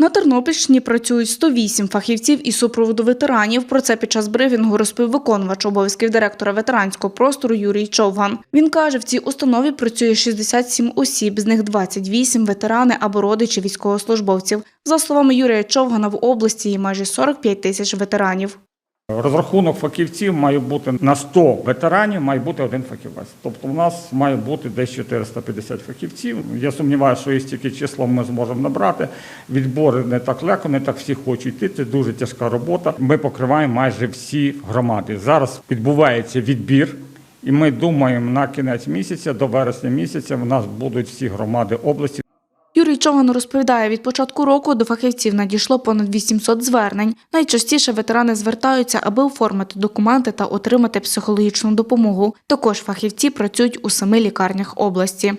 На Тернопільщині працюють 108 фахівців із супроводу ветеранів. Про це під час брифінгу розповів виконувач обов'язків директора ветеранського простору Юрій Човган. Він каже, в цій установі працює 67 осіб, з них 28 – ветерани або родичі військовослужбовців. За словами Юрія Човгана, в області є майже 45 тисяч ветеранів. Розрахунок фахівців має бути на 100 ветеранів, має бути один фахівець. Тобто у нас має бути десь 450 фахівців. Я сумніваюся, що із тільки числом ми зможемо набрати. Відбори не так легко, не так всі хочуть йти. Це дуже тяжка робота. Ми покриваємо майже всі громади. Зараз відбувається відбір. І ми думаємо на кінець місяця, до вересня місяця, у нас будуть всі громади області. Юрій Човган розповідає, від початку року до фахівців надійшло понад 800 звернень. Найчастіше ветерани звертаються, аби оформити документи та отримати психологічну допомогу. Також фахівці працюють у семи лікарнях області.